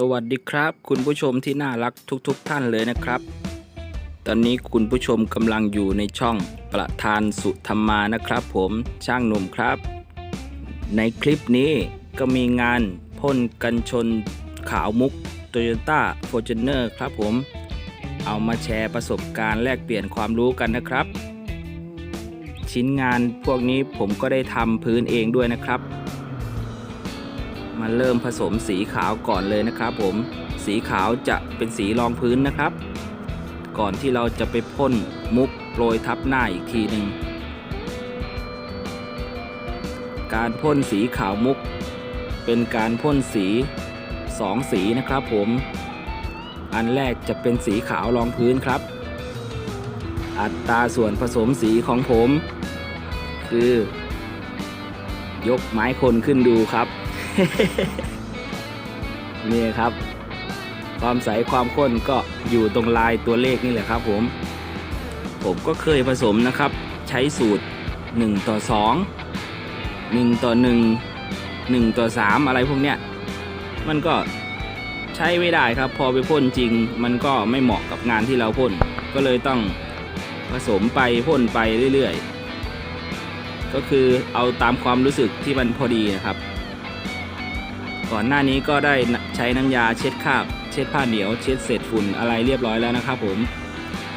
สวัสดีครับ คุณผู้ชมที่น่ารักทุกๆทท่านเลยนะครับ ตอนนี้คุณผู้ชมกำลังอยู่ในช่องประธานสุธรรมานะครับ ผมช่างหนุ่มครับ ในคลิปนี้ก็มีงานพ่นกันชนขาวมุก Toyota Fortuner ครับผม เอามาแชร์ประสบการณ์แลกเปลี่ยนความรู้กันนะครับ ชิ้นงานพวกนี้ผมก็ได้ทำพื้นเองด้วยนะครับ มาเริ่มผสมสีขาวก่อนเลยนะครับ ผมสีขาวจะเป็นสีรองพื้นนะครับ ก่อนที่เราจะไปพ่นมุกโรยทับหน้าอีกทีหนึ่งการพ่นสีขาวมุก เป็นการพ่นสีสองสีนะครับ ผม อันแรกจะเป็นสีขาวรองพื้นครับ อัตราส่วนผสมสีของผม คือ ยกไม้คนขึ้นดูครับ นี่ครับ ความใสความข้นก็อยู่ตรงลายตัวเลขนี่แหละครับผม ผมก็เคยผสมนะครับ ใช้สูตร 1 ต่อ 2 1 ต่อ 1 1 ต่อ 3 อะไรพวกเนี้ย มันก็ใช้ไม่ได้ครับ พอไปพ่นจริง มันก็ไม่เหมาะกับงานที่เราพ่น ก็เลยต้องผสมไปพ่นไปเรื่อยๆ ก็คือเอาตามความรู้สึกที่มันพอดีนะครับ ก่อนหน้านี้ก็ได้ใช้น้ำยาเช็ดคราบเช็ดผ้าเหนียว เช็ดเศษฝุ่นอะไรเรียบร้อยแล้วนะครับผม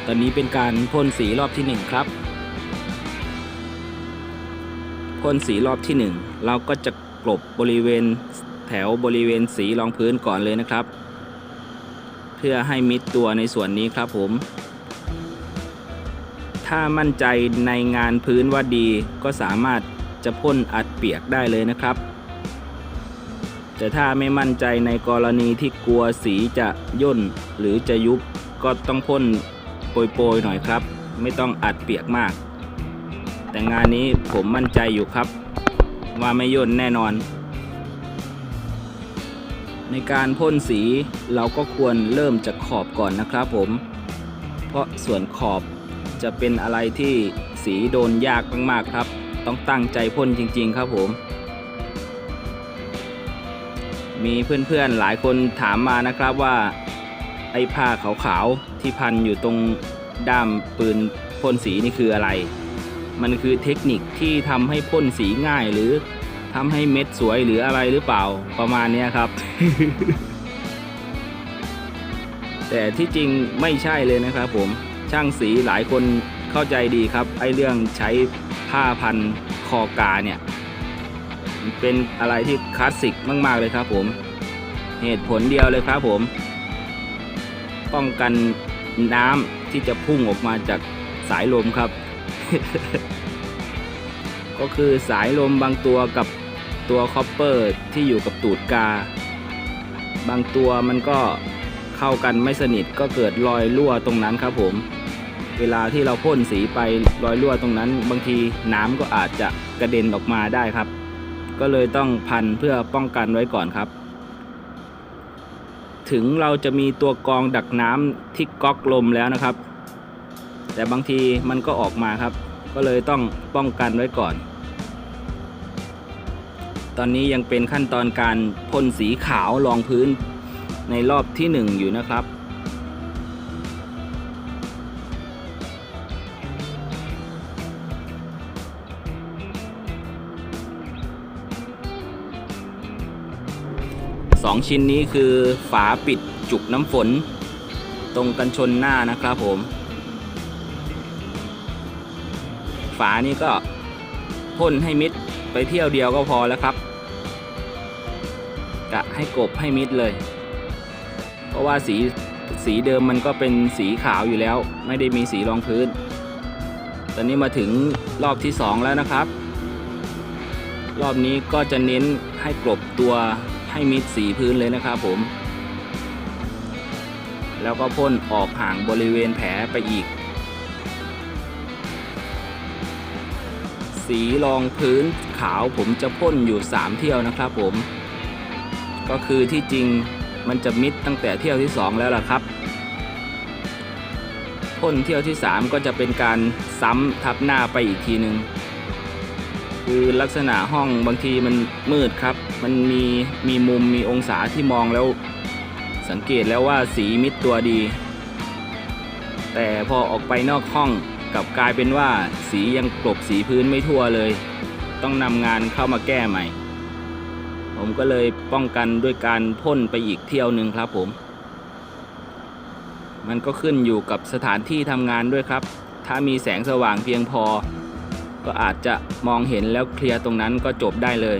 ตอนนี้เป็นการพ่นสีรอบที่ 1 ครับพ่นสีรอบที่ 1 เราก็จะกลบบริเวณแถวบริเวณสีรองพื้นก่อนเลยนะครับ เพื่อให้มิดตัวในส่วนนี้ครับผม ถ้ามั่นใจในงานพื้นว่าดีก็สามารถจะพ่นอัดเปียกได้เลยนะครับ แต่ถ้าไม่มั่นใจในกรณีที่กลัวสีจะย่นหรือจะยุบก็ต้องพ่นโปรยๆหน่อยครับ ไม่ต้องอัดเปียกมาก แต่งานนี้ผมมั่นใจอยู่ครับ ว่าไม่ย่นแน่นอน ในการพ่นสีเราก็ควรเริ่มจากขอบก่อนนะครับผม เพราะส่วนขอบจะเป็นอะไรที่สีโดนยากมากๆครับ ต้องตั้งใจพ่นจริง ๆ ครับผม มีเพื่อนๆหลายคนถามมานะครับว่า ไอ้ผ้าขาวๆที่พันอยู่ตรงด้ามปืนพ่นสีนี่คืออะไร มันคือเทคนิคที่ทำให้พ่นสีง่ายหรือทำให้เม็ดสวยหรืออะไรหรือเปล่าประมาณนี้ครับ แต่ที่จริงไม่ใช่เลยนะครับผมช่างสีหลายคนเข้าใจดีครับ ไอ้เรื่องใช้ผ้าพันคอกาเนี่ย เป็นอะไรที่คลาสสิกมาก ๆ เลยครับผม เหตุผลเดียวเลยครับผม ป้องกันน้ำที่จะพุ่งออกมาจากสายลมครับ ก็คือสายลมบางตัวกับตัวคอปเปอร์ที่อยู่กับตูดกา บางตัวมันก็เข้ากันไม่สนิทก็เกิดรอยรั่วตรงนั้นครับผม เวลาที่เราพ่นสีไปรอยรั่วตรงนั้น บางทีน้ำก็อาจจะกระเด็นออกมาได้ครับ ก็เลยต้องพันเพื่อป้องกันไว้ก่อนครับ ถึงเราจะมีตัวกองดักน้ำที่ก๊อกลมแล้วนะครับ แต่บางทีมันก็ออกมาครับ ก็เลยต้องป้องกันไว้ก่อน ตอนนี้ยังเป็นขั้นตอนการพ่นสีขาวรองพื้นในรอบที่ 1 อยู่นะครับ สองชิ้นนี้คือฝาปิดจุกน้ำฝน ตรงกันชนหน้านะครับผม ฝานี้ก็พ่นให้มิดไปเที่ยวเดียวก็พอแล้วครับกะให้กบให้มิดเลย เพราะว่าสีสีเดิมมันก็เป็นสีขาวอยู่แล้ว ไม่ได้มีสีรองพื้น ตอนนี้มาถึงรอบที่ 2 แล้วนะครับ รอบนี้ก็จะเน้นให้กลบตัว ให้มิดสีพื้นเลยนะครับผม แล้วก็พ่นออกห่างบริเวณแผลไปอีก สีรองพื้นขาวผมจะพ่นอยู่ 3 เที่ยวนะครับผม ก็คือที่จริงมันจะมิดตั้งแต่เที่ยวที่ 2 แล้วล่ะครับพ่นเที่ยวที่ 3 ก็จะเป็นการซ้ำทับหน้าไปอีกทีหนึ่ง คือลักษณะห้องบางทีมันมืดครับ มันมีมีมุมมีองศาที่มองแล้ว สังเกตแล้วว่าสีมิดตัวดี แต่พอออกไปนอกห้องกลับกลายเป็นว่าสียังกลบสีพื้นไม่ทั่วเลย ต้องนำงานเข้ามาแก้ใหม่ ผมก็เลยป้องกันด้วยการพ่นไปอีกเที่ยวหนึ่งครับผม มันก็ขึ้นอยู่กับสถานที่ทำงานด้วยครับ ถ้ามีแสงสว่างเพียงพอ ก็อาจจะมองเห็นแล้วเคลียร์ตรงนั้นก็จบได้เลย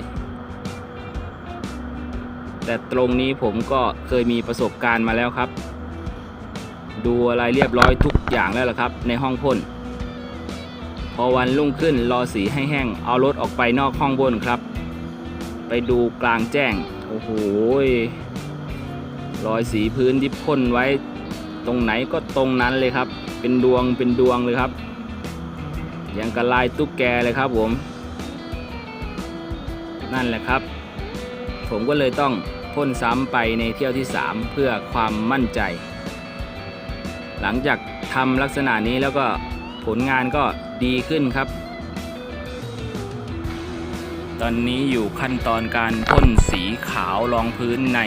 แต่ตรงนี้ผมก็เคยมีประสบการณ์มาแล้วครับ ดูอะไรเรียบร้อยทุกอย่างแล้วล่ะครับ ในห้องพ่นพอวันรุ่งขึ้นรอสีให้แห้งเอารถออกไปนอกห้องบนครับ ไปดูกลางแจ้งโอ้โหรอยสีพื้นที่พ่นไว้ ตรงไหนก็ตรงนั้นเลยครับ เป็นดวงเป็นดวงเลยครับ ยังกระลายตุ๊กแกเลยครับผม นั่นแหละครับ ผมก็เลยต้องพ่นซ้ำไปในเที่ยวที่ 3 เพื่อความมั่นใจ หลังจากทำลักษณะนี้แล้วก็ผลงานก็ดีขึ้นครับ ตอนนี้อยู่ขั้นตอนการพ่นสีขาวรองพื้นใน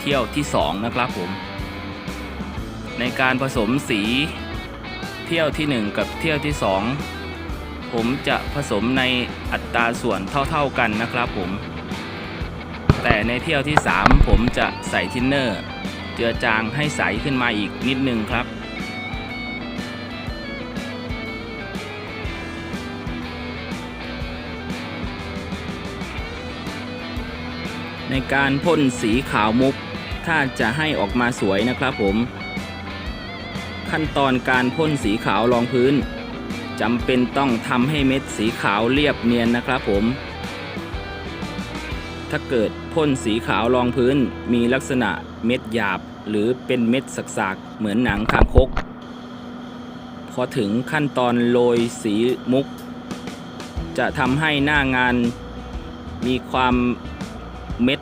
เที่ยวที่ 2 นะครับผม ในการผสมสีเที่ยวที่ 1 กับเที่ยวที่ 2 ผมจะผสมในอัตราส่วนเท่าๆกันนะครับผม แต่ในเที่ยวที่ 3 ผมจะใส่ทินเนอร์ เจือจางให้ใสขึ้นมาอีกนิดนึงครับในการพ่นสีขาวมุก ถ้าจะให้ออกมาสวยนะครับผม ขั้นตอนการพ่นสีขาวรองพื้น จำเป็นต้องทำให้เม็ดสีขาวเรียบเนียนนะครับผม ถ้าเกิดพ่นสีขาวรองพื้นมีลักษณะเม็ดหยาบ หรือเป็นเม็ดสักๆเหมือนหนังคางคก พอถึงขั้นตอนโรยสีมุก จะทำให้หน้างานมีความเม็ด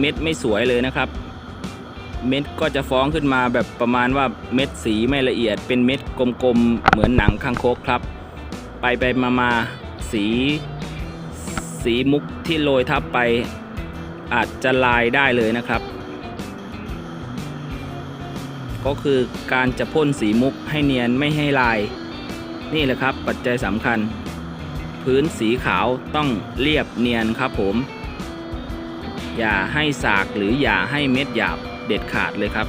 เม็ดไม่สวยเลยนะครับ เม็ดก็จะฟ้องขึ้นมาแบบประมาณว่าเม็ดสีไม่ละเอียด เป็นเม็ดกลมๆเหมือนหนังคางโคกครับ ไปไปมามาสี สีมุกที่โรยทับไป อาจจะลายได้เลยนะครับ ก็คือการจะพ่นสีมุกให้เนียนไม่ให้ลาย นี่แหละครับปัจจัยสำคัญ พื้นสีขาวต้องเรียบเนียนครับผมอย่าให้สากหรืออย่าให้เม็ดหยาบ เด็ดขาดเลยครับ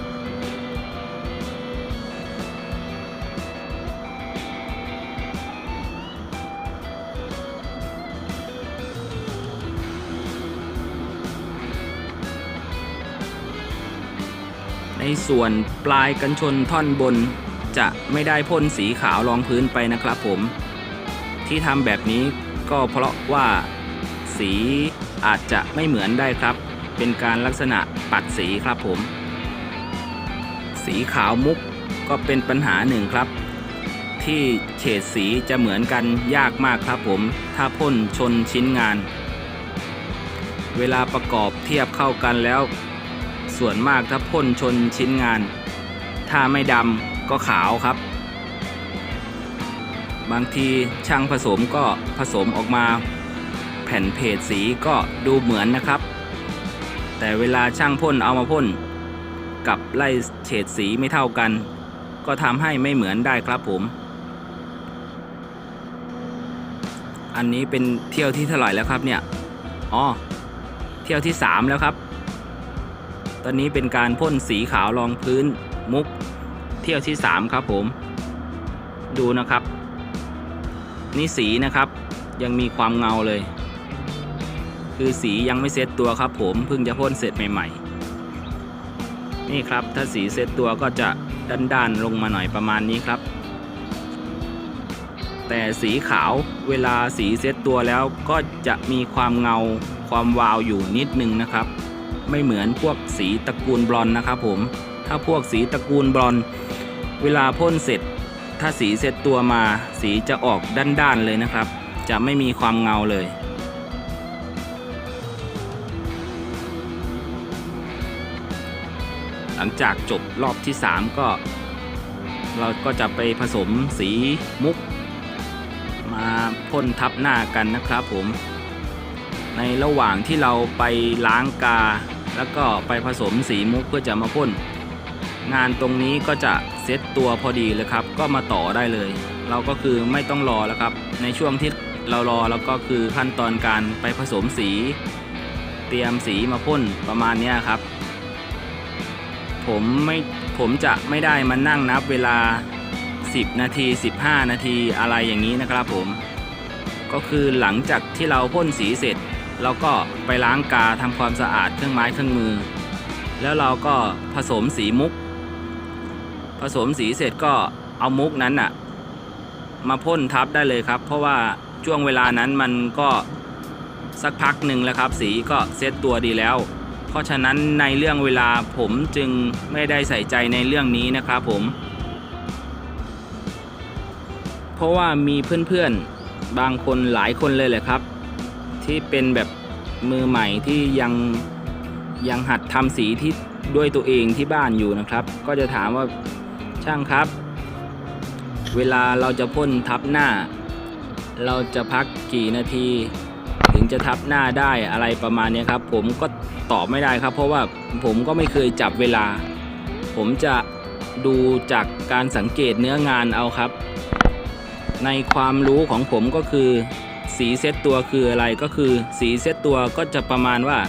ในส่วนปลายกันชนท่อนบนจะไม่ได้พ่นสีขาวรองพื้นไปนะครับผม ที่ทำแบบนี้ก็เพราะว่าสีอาจจะไม่เหมือนได้ครับ เป็นการลักษณะปัดสีครับผม สีขาวมุกก็เป็นปัญหาหนึ่งครับ ที่เฉดสีจะเหมือนกันยากมากครับผม ถ้าพ่นชนชิ้นงาน เวลาประกอบเทียบเข้ากันแล้ว ส่วนมากถ้าพ่นชนชิ้นงาน ถ้าไม่ดำก็ขาวครับบางทีช่างผสมก็ผสมออกมา แผ่นเพจสีก็ดูเหมือนนะครับ แต่เวลาช่างพ่นเอามาพ่น กับไล่เฉดสีไม่เท่ากัน ก็ทำให้ไม่เหมือนได้ครับผม อันนี้เป็นเที่ยวที่เท่าไหร่แล้วครับเนี่ยอ๋อเที่ยวที่ 3 แล้วครับ ตอนนี้เป็นการพ่นสีขาวรองพื้นมุก เที่ยวที่ 3 ครับผม ดูนะครับ นี่สีนะครับยังมีความเงาเลย คือสียังไม่เซ็ตตัวครับผมเพิ่งจะพ่นเสร็จใหม่ๆ นี่ครับถ้าสีเซ็ตตัวก็จะด้านๆลงมาหน่อยประมาณนี้ครับ แต่สีขาวเวลาสีเซ็ตตัวแล้วก็จะมีความเงาความวาวอยู่นิดนึงนะครับ ไม่เหมือนพวกสีตระกูลบลอนนะครับผมถ้าพวกสีตระกูลบลอนเวลาพ่นเสร็จ ถ้าสีเซ็ตตัวมา สีจะออกด้านๆเลยนะครับ จะไม่มีความเงาเลย หลังจากจบรอบที่ 3 ก็ เราก็จะไปผสมสีมุก มาพ่นทับหน้ากันนะครับผม ในระหว่างที่เราไปล้างกา แล้วก็ไปผสมสีมุกเพื่อจะมาพ่นงานตรงนี้ก็จะเซตตัวพอดีเลยครับ ก็มาต่อได้เลย เราก็คือไม่ต้องรอแล้วครับ ในช่วงที่เรารอแล้วก็คือขั้นตอนการไปผสมสี เตรียมสีมาพ่นประมาณนี้ครับ ผมไม่ผมจะไม่ได้มานั่งนับเวลา 10 นาที 15 นาทีอะไรอย่างนี้นะครับผม ก็คือหลังจากที่เราพ่นสีเสร็จ เราก็ไปล้างกาทำความสะอาดเครื่องไม้เครื่องมือ แล้วเราก็ผสมสีมุก ผสมสีเสร็จก็เอามุกนั้นน่ะ มาพ่นทับได้เลยครับ เพราะว่าช่วงเวลานั้นมันก็สักพักหนึ่งแล้วครับ สีก็เซตตัวดีแล้ว ราะฉะนั้นในเรื่องเวลาผมจึงไม่ได้ใส่ใจในเรื่องนี้นะครับผม เพราะว่ามีเพื่อนๆบางคนหลายคนเลยแหละครับ ที่เป็นแบบมือใหม่ที่ยังยังหัดทำสีที่ด้วยตัวเองที่บ้านอยู่นะครับ ก็จะถามว่าช่างครับ เวลาเราจะพ่นทับหน้า เราจะพักกี่นาที ถึงจะทับหน้าได้อะไรประมาณนี้ครับ ผมก็ ตอบไม่ได้ครับ เพราะว่าผมก็ไม่เคยจับเวลา ผมจะดูจากการสังเกตเนื้องานเอาครับ ในความรู้ของผมก็คือ สีเซตตัวคืออะไรก็คือ สีเซตตัวก็จะประมาณว่า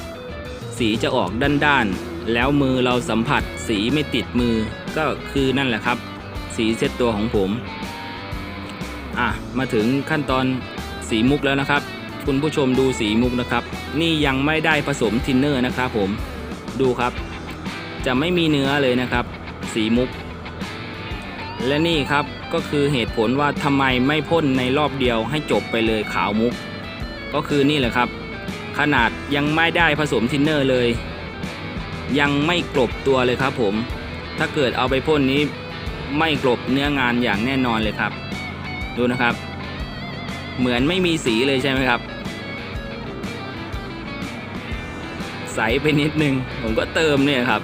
สีจะออกด้านๆแล้วมือเราสัมผัส สีไม่ติดมือก็คือนั่นแหละครับ สีเซตตัวของผมอะมาถึงขั้นตอนสีมุกแล้วนะครับ คุณผู้ชมดูสีมุกนะครับ นี่ยังไม่ได้ผสมทินเนอร์นะครับผมดูครับ จะไม่มีเนื้อเลยนะครับ สีมุก และนี่ครับก็คือเหตุผลว่าทำไมไม่พ่นในรอบเดียวให้จบไปเลยขาวมุก ก็คือนี่แหละครับ ขนาดยังไม่ได้ผสมทินเนอร์เลย ยังไม่กลบตัวเลยครับผม ถ้าเกิดเอาไปพ่นนี้ไม่กลบเนื้องานอย่างแน่นอนเลยครับ ดูนะครับ เหมือนไม่มีสีเลยใช่ไหมครับ ใสไปนิดนึง ผมก็เติมเนี่ยครับ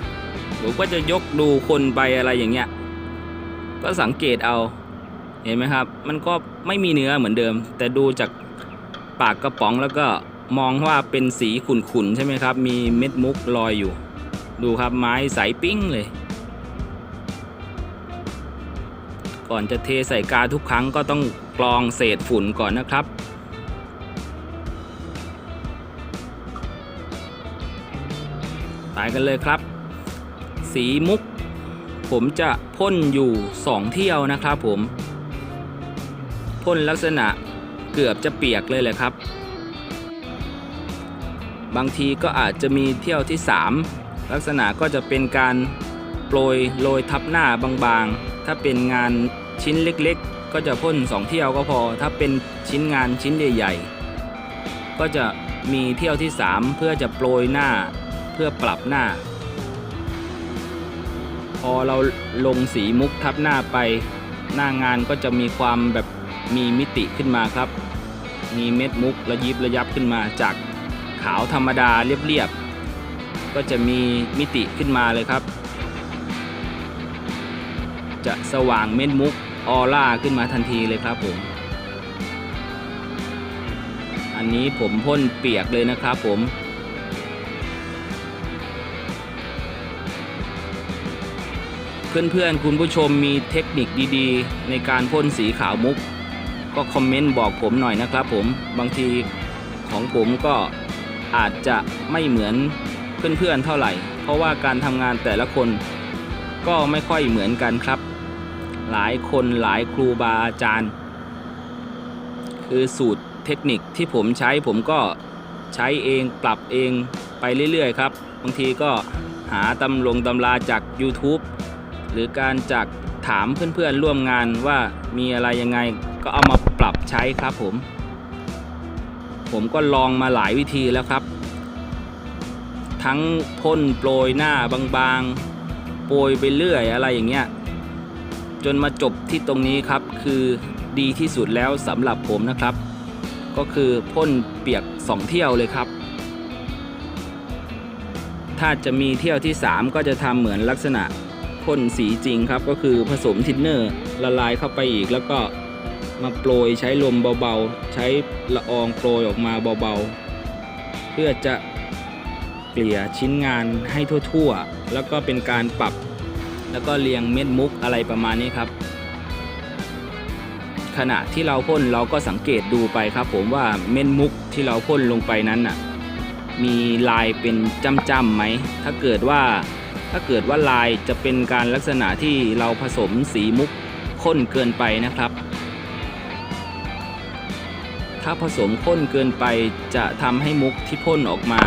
ผมก็จะยกดูคนไปอะไรอย่างเงี้ย ก็สังเกตเอาเห็นไหมครับ มันก็ไม่มีเนื้อเหมือนเดิม แต่ดูจากปากกระป๋องแล้วก็มองว่าเป็นสีขุ่นๆใช่ไหมครับ มีเม็ดมุกลอยอยู่ ดูครับไม้ใสปิ้งเลย ก่อนจะเทใส่กาทุกครั้งก็ต้องกรองเศษฝุ่นก่อนนะครับ ไปกันเลยครับ สีมุก ผมจะพ่นอยู่ 2 เที่ยวนะครับผม พ่นลักษณะเกือบจะเปียกเลยแหละครับ บางทีก็อาจจะมีเที่ยวที่ 3 ลักษณะก็จะเป็นการโปรยโรยทับหน้าบางๆ ถ้าเป็นงานชิ้นเล็กๆ ก็จะพ่น 2 เที่ยวก็พอ ถ้าเป็นชิ้นงานชิ้นใหญ่ๆ ก็จะมีเที่ยวที่ 3 เพื่อจะโปรยหน้า เพื่อปรับหน้า พอเราลงสีมุกทับหน้าไป หน้างานก็จะมีความแบบมีมิติขึ้นมาครับ มีเม็ดมุกระยิบระยับขึ้นมาจากขาวธรรมดาเรียบๆก็จะมีมิติขึ้นมาเลยครับ จะสว่างเม็ดมุกออร่าขึ้นมาทันทีเลยครับผม อันนี้ผมพ่นเปียกเลยนะครับผม เพื่อนๆ คุณผู้ชมมีเทคนิคดีๆ ในการพ่นสีขาวมุก ก็คอมเมนต์บอกผมหน่อยนะครับผมบางทีของผมก็อาจจะไม่เหมือนเพื่อนๆเท่าไหร่ เพราะว่าการทำงานแต่ละคนก็ไม่ค่อยเหมือนกันครับ หลายคนหลายครูบาอาจารย์ คือสูตรเทคนิคที่ผมใช้ผมก็ใช้เองปรับเองไปเรื่อยๆ ครับ บางทีก็หาตำลงตำราจาก YouTube หรือการจากถามเพื่อนๆร่วมงานว่ามีอะไรยังไงก็เอามาปรับใช้ครับผม ผมก็ลองมาหลายวิธีแล้วครับ ทั้งพ่นโปรยหน้าบางๆ โปรยไปเรื่อยอะไรอย่างเงี้ยจนมาจบที่ตรงนี้ครับคือดีที่สุดแล้วสำหรับผมนะครับ ก็คือพ่นเปียก 2 เที่ยวเลยครับ ถ้าจะมีเที่ยวที่ 3 ก็จะทำเหมือนลักษณะ พ่นสีจริงครับ ก็คือผสมทินเนอร์ละลายเข้าไปอีก แล้วก็มาโปรยใช้ลมเบาๆ ใช้ละอองโปรยออกมาเบาๆ เพื่อจะเกลี่ยชิ้นงานให้ทั่วๆ แล้วก็เป็นการปรับ แล้วก็เรียงเม็ดมุกอะไรประมาณนี้ครับ ขณะที่เราพ่นเราก็สังเกตดูไปครับ ผมว่าเม็ดมุกที่เราพ่นลงไปนั้นน่ะมีลายเป็นจ้ำๆไหม ถ้าเกิดว่า ถ้าเกิดว่าลายจะเป็นการลักษณะที่เราผสมสีมุกข้นเกินไปนะครับ ถ้าผสมข้นเกินไปจะทำให้มุกที่พ่นออกมา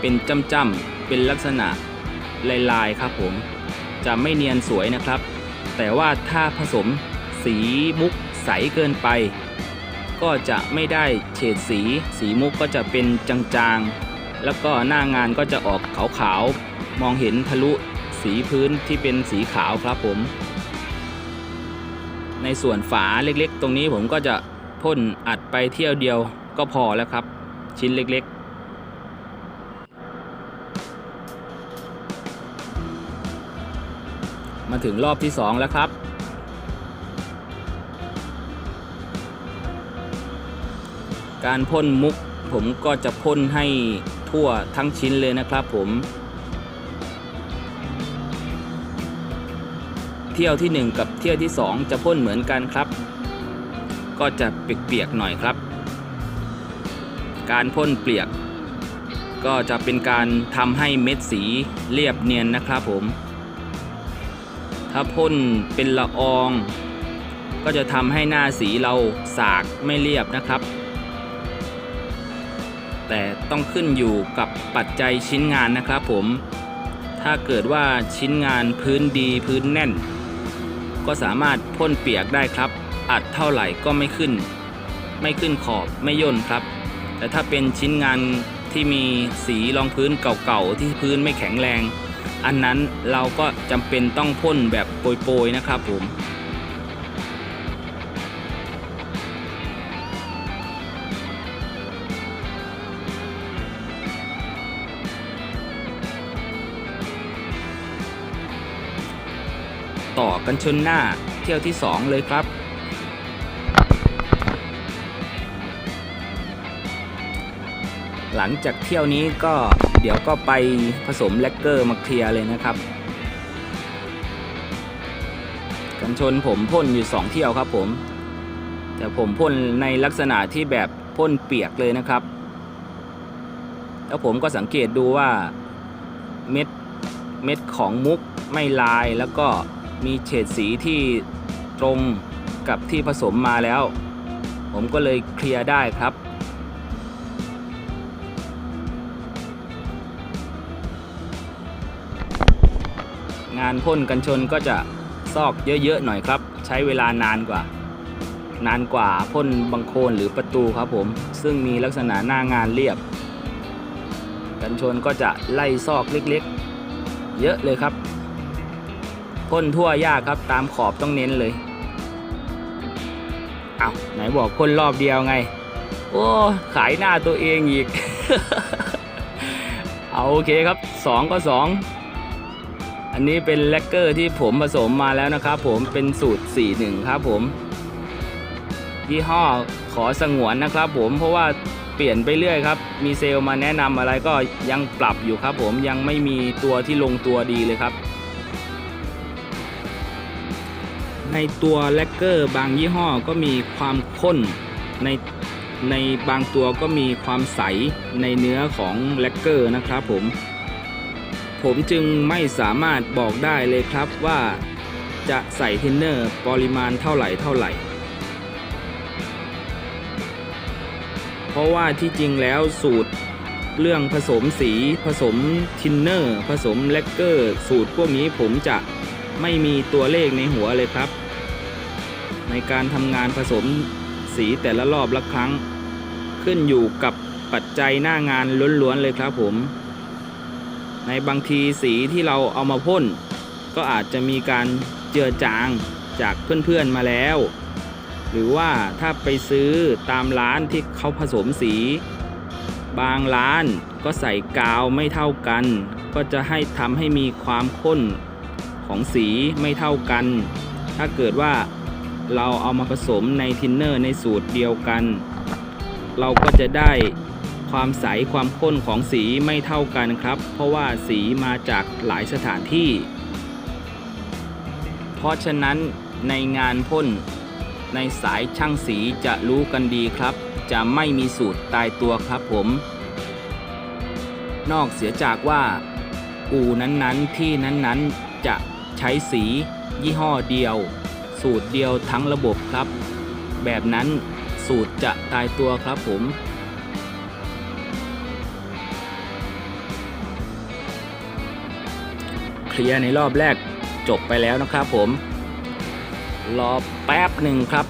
เป็นจ้ำๆเป็นลักษณะลายๆครับผม จะไม่เนียนสวยนะครับ แต่ว่าถ้าผสมสีมุกใสเกินไป ก็จะไม่ได้เฉดสี สีมุกก็จะเป็นจางๆ แล้วก็หน้างานก็จะออกขาวๆ มองเห็นทะลุสีพื้นที่เป็นสีขาวครับผม ในส่วนฝาเล็กๆ ตรงนี้ผมก็จะพ่นอัดไปเที่ยวเดียวก็พอแล้วครับ ชิ้นเล็กๆมาถึงรอบที่ 2 แล้วครับ การพ่นมุกผมก็จะพ่นให้ทั่วทั้งชิ้นเลยนะครับผม เที่ยวที่ 1 กับเที่ยวที่ 2 จะพ่นเหมือนกันครับ ก็จะเปียกๆหน่อยครับ การพ่นเปียก ก็จะเป็นการทำให้เม็ดสีเรียบเนียนนะครับผม ถ้าพ่นเป็นละออง ก็จะทำให้หน้าสีเราสากไม่เรียบนะครับ แต่ต้องขึ้นอยู่กับปัจจัยชิ้นงานนะครับผมถ้าเกิดว่าชิ้นงานพื้นดีพื้นแน่น ก็สามารถพ่นเปียกได้ครับ อัดเท่าไหร่ก็ไม่ขึ้น ไม่ขึ้นขอบไม่ย่นครับ แต่ถ้าเป็นชิ้นงานที่มีสีรองพื้นเก่าๆที่พื้นไม่แข็งแรง อันนั้นเราก็จำเป็นต้องพ่นแบบโปรยๆนะครับผม ต่อกันชนหน้าเที่ยวที่ 2 เลยครับ หลังจากเที่ยวนี้ก็เดี๋ยวก็ไปผสมแลกเกอร์มาเคลียร์เลยนะครับ กันชนผมพ่นอยู่ 2 เที่ยวครับผม แต่ผมพ่นในลักษณะที่แบบพ่นเปียกเลยนะครับ แล้วผมก็สังเกตดูว่าเม็ดเม็ดของมุกไม่ลายแล้วก็ มีเฉดสีที่ตรงกับที่ผสมมาแล้ว ผมก็เลยเคลียร์ได้ครับ งานพ่นกันชนก็จะซอกเยอะๆหน่อยครับ ใช้เวลานานกว่า นานกว่าพ่นบังโคลนหรือประตูครับผม ซึ่งมีลักษณะหน้างานเรียบ กันชนก็จะไล่ซอกเล็กๆ เยอะเลยครับ พ่นทั่วยากครับตามขอบต้องเน้นเลยเอาไหนบอกพ่นรอบเดียวไง โอ้ ขายหน้าตัวเองอีก เอาโอเคครับ 2 ก็ 2 อันนี้เป็นแลกเกอร์ที่ผมผสมมาแล้วนะครับผมเป็นสูตร 41 ครับผมยี่ห้อขอสงวนนะครับผมเพราะว่าเปลี่ยนไปเรื่อยครับ มีเซลล์มาแนะนำอะไรก็ยังปรับอยู่ครับผมยังไม่มีตัวที่ลงตัวดีเลยครับ ในตัวแลกเกอร์บางยี่ห้อก็มีความข้นในในบางตัวก็มีความใสในเนื้อของแลกเกอร์นะครับผม ผมจึงไม่สามารถบอกได้เลยครับว่าจะใส่เทนเนอร์ปริมาณเท่าไหร่เท่าไหร่ เพราะว่าที่จริงแล้วสูตรเรื่องผสมสีผสมทินเนอร์ ผสมแลกเกอร์ สูตรพวกนี้ผมจะไม่มีตัวเลขในหัวเลยครับ ในการทำงานผสมสีแต่ละรอบละครั้ง ขึ้นอยู่กับปัจจัยหน้างานล้วนๆเลยครับผม ในบางทีสีที่เราเอามาพ่น ก็อาจจะมีการเจือจางจากเพื่อนๆมาแล้ว หรือว่าถ้าไปซื้อตามร้านที่เขาผสมสี บางร้านก็ใส่กาวไม่เท่ากัน ก็จะให้ทำให้มีความข้นของสีไม่เท่ากัน ถ้าเกิดว่า เราเอามาผสมในทินเนอร์ในสูตรเดียวกัน เราก็จะได้ความใสความข้นของสีไม่เท่ากันครับ เพราะว่าสีมาจากหลายสถานที่ เพราะฉะนั้นในงานพ่นในสายช่างสีจะรู้กันดีครับ จะไม่มีสูตรตายตัวครับผม นอกเสียจากว่า อู่นั้นๆที่นั้นๆจะใช้สียี่ห้อเดียว สูตรเดียวทั้งระบบครับ แบบนั้นสูตรจะตายตัวครับผม เคลียร์ในรอบแรกจบไปแล้วนะครับผม รอแป๊บหนึ่งครับ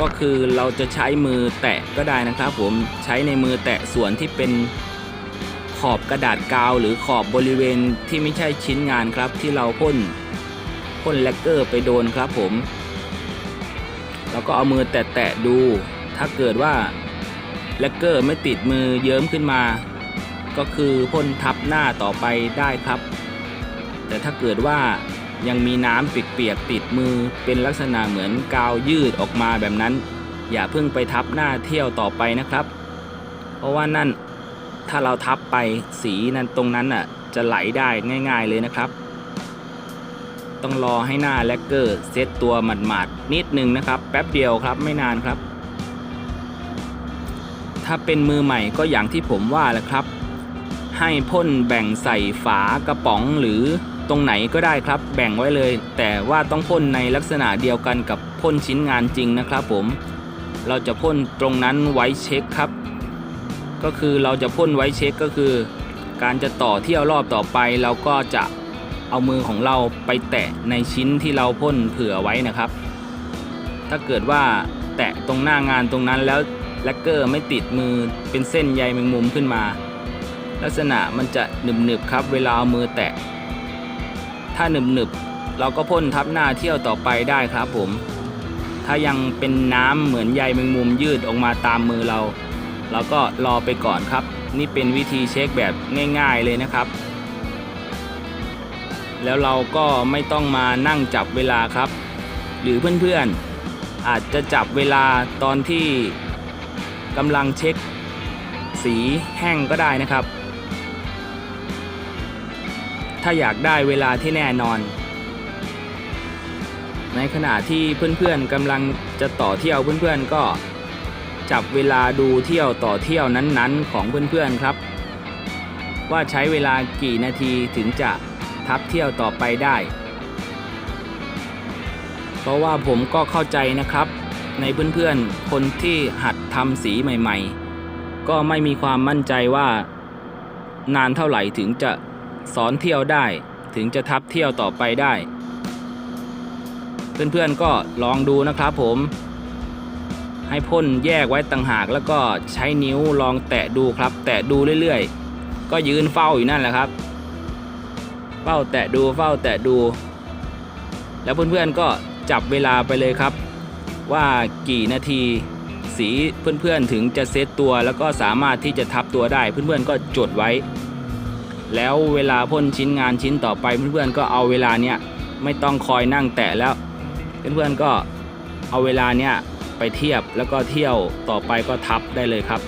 ก็คือเราจะใช้มือแตะก็ได้นะครับผมใช้ในมือแตะส่วนที่เป็นขอบกระดาษกาวหรือขอบบริเวณที่ไม่ใช่ชิ้นงานครับที่เราพ่น พ่นแลกเกอร์ไปโดนครับผม แล้วก็เอามือแตะๆดู ถ้าเกิดว่าแลกเกอร์ไม่ติดมือเยิ้มขึ้นมา ก็คือพ่นทับหน้าต่อไปได้ครับ แต่ถ้าเกิดว่ายังมีน้ำเปียกๆติดมือเป็นลักษณะเหมือนกาวยืดออกมาแบบนั้น อย่าเพิ่งไปทับหน้าเที่ยวต่อไปนะครับ เพราะว่านั่นถ้าเราทับไปสีนั้นตรงนั้นอะจะไหลได้ง่าย ๆเลยนะครับ ต้องรอให้หน้าแลกเกอร์เซตตัวหมาดๆนิดนึงนะครับ แป๊บเดียวครับไม่นานครับ ถ้าเป็นมือใหม่ก็อย่างที่ผมว่าแหละครับ ให้พ่นแบ่งใส่ฝากระป๋องหรือตรงไหนก็ได้ครับ แบ่งไว้เลย แต่ว่าต้องพ่นในลักษณะเดียวกันกับพ่นชิ้นงานจริงนะครับผม เราจะพ่นตรงนั้นไว้เช็คครับ ก็คือเราจะพ่นไว้เช็คก็คือ การจะต่อเที่ยวรอบต่อไปเราก็จะ เอามือของเราไปแตะในชิ้นที่เราพ่นเผื่อไว้นะครับ ถ้าเกิดว่าแตะตรงหน้างานตรงนั้นแล้วแลกเกอร์ไม่ติดมือเป็นเส้นใยแมงมุมขึ้นมา ลักษณะมันจะหนึบๆครับ เวลาเอามือแตะ ถ้าหนึบๆเราก็พ่นทับหน้าเที่ยวต่อไปได้ครับผม ถ้ายังเป็นน้ำเหมือนใยแมงมุมยืดออกมาตามมือเรา เราก็รอไปก่อนครับ นี่เป็นวิธีเช็คแบบง่าย ๆเลยนะครับ แล้วเราก็ไม่ต้องมานั่งจับเวลาครับ หรือเพื่อนๆ อาจจะจับเวลาตอนที่กำลังเช็ค สีแห้งก็ได้นะครับ ถ้าอยากได้เวลาที่แน่นอน ในขณะที่เพื่อนๆกำลังจะต่อเที่ยวเพื่อนๆก็จับเวลาดูเที่ยวต่อเที่ยวนั้นๆ ของเพื่อนๆครับ ว่าใช้เวลากี่นาทีถึงจะ ทับเที่ยวต่อไปได้ เพราะว่าผมก็เข้าใจนะครับ ในเพื่อนๆ คนที่หัดทำสีใหม่ๆ ก็ไม่มีความมั่นใจว่านานเท่าไหร่ถึงจะสอนเที่ยวได้ ถึงจะทับเที่ยวต่อไปได้ เพื่อนๆก็ลองดูนะครับผม ให้พ่นแยกไว้ต่างหากแล้วก็ใช้นิ้วลองแตะดูครับ แตะดูเรื่อยๆ ก็ยืนเฝ้าอยู่นั่นแหละครับ เฝ้าแตะดูเฝ้าแตะดู แล้วเพื่อนๆก็จับเวลาไปเลยครับ ว่ากี่นาทีสีเพื่อนๆถึงจะเซตตัวแล้วก็สามารถที่จะทับตัวได้เพื่อนๆก็จดไว้ แล้วเวลาพ่นชิ้นงานชิ้นต่อไปเพื่อนๆก็เอาเวลาเนี้ยไม่ต้องคอยนั่งแตะแล้ว เพื่อนๆก็เอาเวลาเนี้ยไปเทียบแล้วก็เที่ยวต่อไปก็ทับได้เลยครับ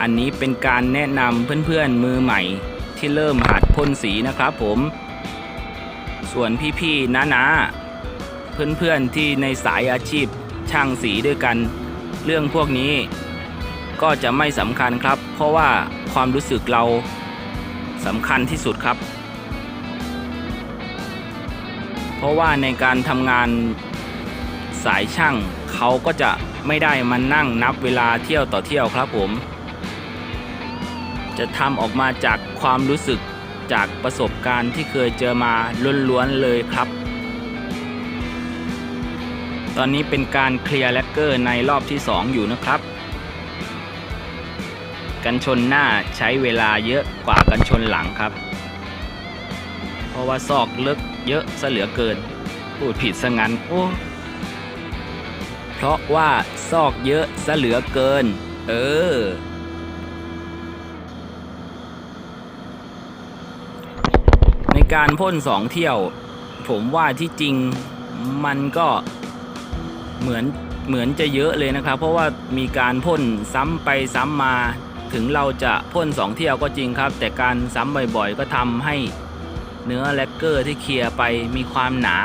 อันนี้เป็นการแนะนำเพื่อนๆมือใหม่ ที่เริ่มหัดพ่นสีนะครับผม ส่วนพี่ๆน้าๆเพื่อนๆที่ในสายอาชีพช่างสีด้วยกัน เรื่องพวกนี้ ก็จะไม่สำคัญครับ เพราะว่าความรู้สึกเราสำคัญที่สุดครับ เพราะว่าในการทำงานสายช่างเขาก็จะไม่ได้มานั่งนับเวลาเที่ยวต่อเที่ยวครับผม จะทำออกมาจากความรู้สึกจากประสบการณ์ที่เคยเจอมาล้วนๆเลยครับ ตอนนี้เป็นการเคลียร์แลกเกอร์ในรอบที่ 2 อยู่นะครับ กันชนหน้าใช้เวลาเยอะกว่ากันชนหลังครับ เพราะว่าซอกลึกเยอะซะเหลือเกินพูดผิดซะงั้นโอ้เพราะว่าซอกเยอะซะเหลือเกิน เออ การพ่นสองเที่ยว ผมว่าที่จริงมันก็เหมือนเหมือนจะเยอะเลยนะครับ เพราะว่ามีการพ่นซ้ำไปซ้ำมาถึงเราจะพ่นสองเที่ยวก็จริงครับ แต่การซ้ำบ่อยๆ ก็ทำให้เนื้อแลกเกอร์ที่เคลียร์ไปมีความหนา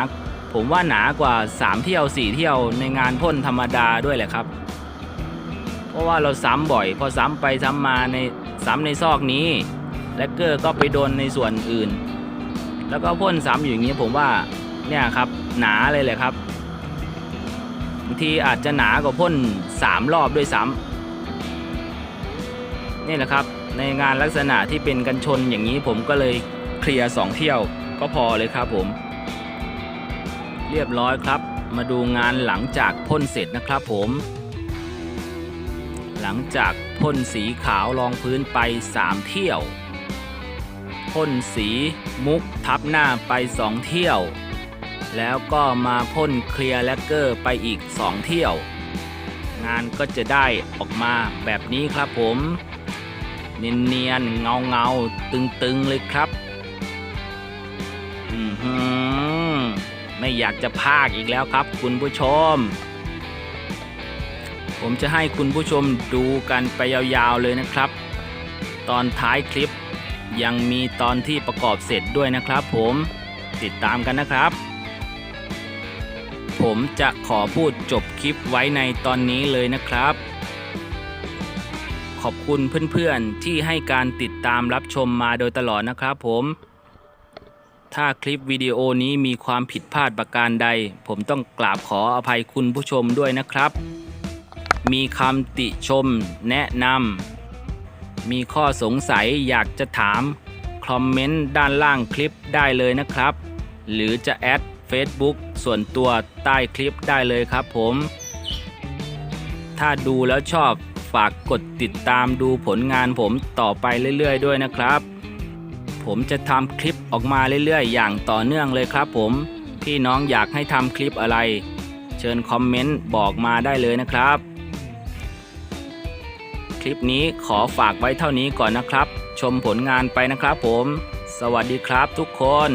ผมว่าหนากว่า 3 เที่ยว 4 เที่ยวในงานพ่นธรรมดาด้วยแหละครับ เพราะว่าเราซ้ำบ่อย พอซ้ำไปซ้ำมาในซ้ำในซอกนี้แลกเกอร์ก็ไปโดนในส่วนอื่น แล้วก็พ่นซ้ำอยู่อย่างนี้ผมว่าเนี่ยครับหนาเลยแหละครับบางทีอาจจะหนากว่าพ่น3รอบด้วยซ้ำนี่แหละครับในงานลักษณะที่เป็นกันชนอย่างนี้ผมก็เลยเคลียร์สองเที่ยวก็พอเลยครับผม เรียบร้อยครับ มาดูงานหลังจากพ่นเสร็จนะครับผม หลังจากพ่นสีขาวรองพื้นไป 3 เที่ยว พ่นสีมุกทับหน้าไป 2 เที่ยว แล้วก็มาพ่นเคลียร์แลกเกอร์ไปอีก 2 เที่ยว งานก็จะได้ออกมาแบบนี้ครับผม เนียนๆเงาเงาๆตึงๆเลยครับอือหือไม่อยากจะพากอีกแล้วครับ คุณผู้ชม ผมจะให้คุณผู้ชมดูกันไปยาวๆเลยนะครับ ตอนท้ายคลิป ยังมีตอนที่ประกอบเสร็จด้วยนะครับผมติดตามกันนะครับ ผมจะขอพูดจบคลิปไว้ในตอนนี้เลยนะครับ ขอบคุณเพื่อนๆที่ให้การติดตามรับชมมาโดยตลอดนะครับผมถ้าคลิปวิดีโอนี้มีความผิดพลาดประการใด ผมต้องกราบขออภัยคุณผู้ชมด้วยนะครับ มีคำติชม แนะนำ มีข้อสงสัยอยากจะถาม คอมเมนต์ด้านล่างคลิปได้เลยนะครับ หรือจะแอด Facebook ส่วนตัวใต้คลิปได้เลยครับผม ถ้าดูแล้วชอบฝากกดติดตามดูผลงานผมต่อไปเรื่อย ๆ ด้วยนะครับ ผมจะทำคลิปออกมาเรื่อย ๆ อย่างต่อเนื่องเลยครับผม พี่น้องอยากให้ทำคลิปอะไร เชิญคอมเมนต์บอกมาได้เลยนะครับ คลิปนี้ขอฝากไว้เท่านี้ก่อนนะครับ ชมผลงานไปนะครับผม สวัสดีครับทุกคน